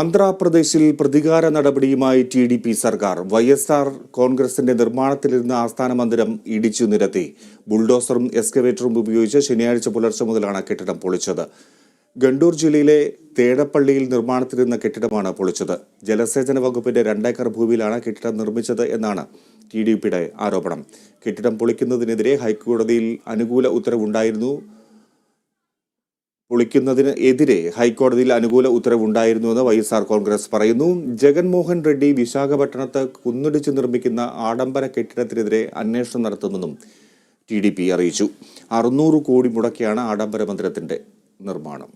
ആന്ധ്രാപ്രദേശിൽ പ്രതികാര നടപടിയുമായി ടി ഡി പി സർക്കാർ വൈ എസ് ആർ കോൺഗ്രസിന്റെ നിർമ്മാണത്തിലിരുന്ന ആസ്ഥാന മന്ദിരം ഇടിച്ചു നിരത്തി. ബുൾഡോസറും എക്സ്കവേറ്ററും ഉപയോഗിച്ച് ശനിയാഴ്ച പുലർച്ചെ മുതലാണ് കെട്ടിടം പൊളിച്ചത്. ഗണ്ടൂർ ജില്ലയിലെ തേടപ്പള്ളിയിൽ നിർമ്മാണത്തിലിരുന്ന കെട്ടിടമാണ് പൊളിച്ചത്. ജലസേചന വകുപ്പിന്റെ രണ്ടേക്കർ ഭൂമിയിലാണ് കെട്ടിടം നിർമ്മിച്ചത് എന്നാണ് ടി ഡി പിയുടെ ആരോപണം. കെട്ടിടം പൊളിക്കുന്നതിനെതിരെ ഹൈക്കോടതിയിൽ അനുകൂല ഉത്തരവുണ്ടായിരുന്നു. പൊളിക്കുന്നതിന് എതിരെ ഹൈക്കോടതിയിൽ അനുകൂല ഉത്തരവുണ്ടായിരുന്നുവെന്ന് വൈ എസ് ആർ കോൺഗ്രസ് പറയുന്നു. ജഗൻമോഹൻ റെഡ്ഡി വിശാഖപട്ടണത്ത് കുന്നിടിച്ച് നിർമ്മിക്കുന്ന ആഡംബര കെട്ടിടത്തിനെതിരെ അന്വേഷണം നടത്തുമെന്നും ടി ഡി പി അറിയിച്ചു. അറുന്നൂറ് കോടി മുടക്കിയാണ് ആഡംബര മന്ദിരത്തിന്റെ നിർമ്മാണം.